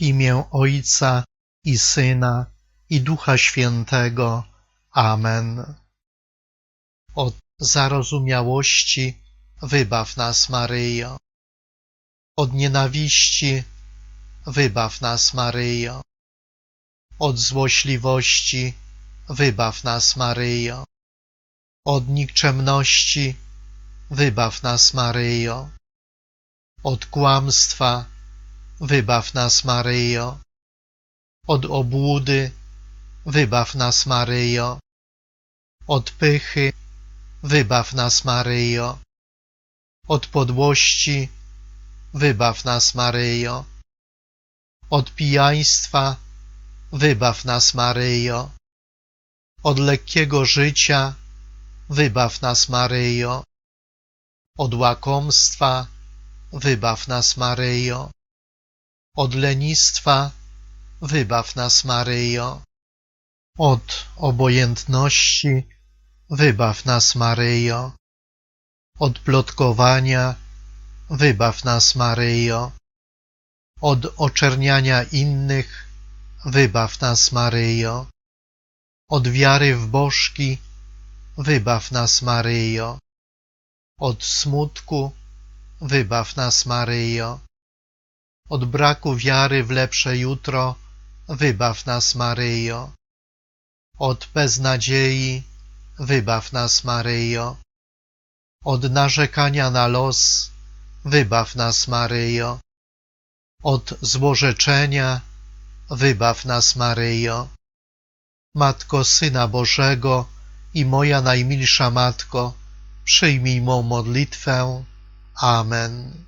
Imię Ojca i Syna i Ducha Świętego. Amen. Od zarozumiałości wybaw nas, Maryjo. Od nienawiści wybaw nas, Maryjo. Od złośliwości wybaw nas, Maryjo. Od nikczemności wybaw nas, Maryjo. Od kłamstwa wybaw nas, Maryjo. Od obłudy wybaw nas, Maryjo. Od pychy wybaw nas, Maryjo. Od podłości wybaw nas, Maryjo. Od pijaństwa wybaw nas, Maryjo. Od lekkiego życia wybaw nas, Maryjo. Od łakomstwa wybaw nas, Maryjo. Od lenistwa wybaw nas, Maryjo. Od obojętności wybaw nas, Maryjo. Od plotkowania wybaw nas, Maryjo. Od oczerniania innych wybaw nas, Maryjo. Od wiary w bożki wybaw nas, Maryjo. Od smutku wybaw nas, Maryjo. Od braku wiary w lepsze jutro wybaw nas, Maryjo. Od beznadziei wybaw nas, Maryjo. Od narzekania na los wybaw nas, Maryjo. Od złorzeczenia wybaw nas, Maryjo. Matko Syna Bożego i moja najmilsza Matko, przyjmij mą modlitwę. Amen.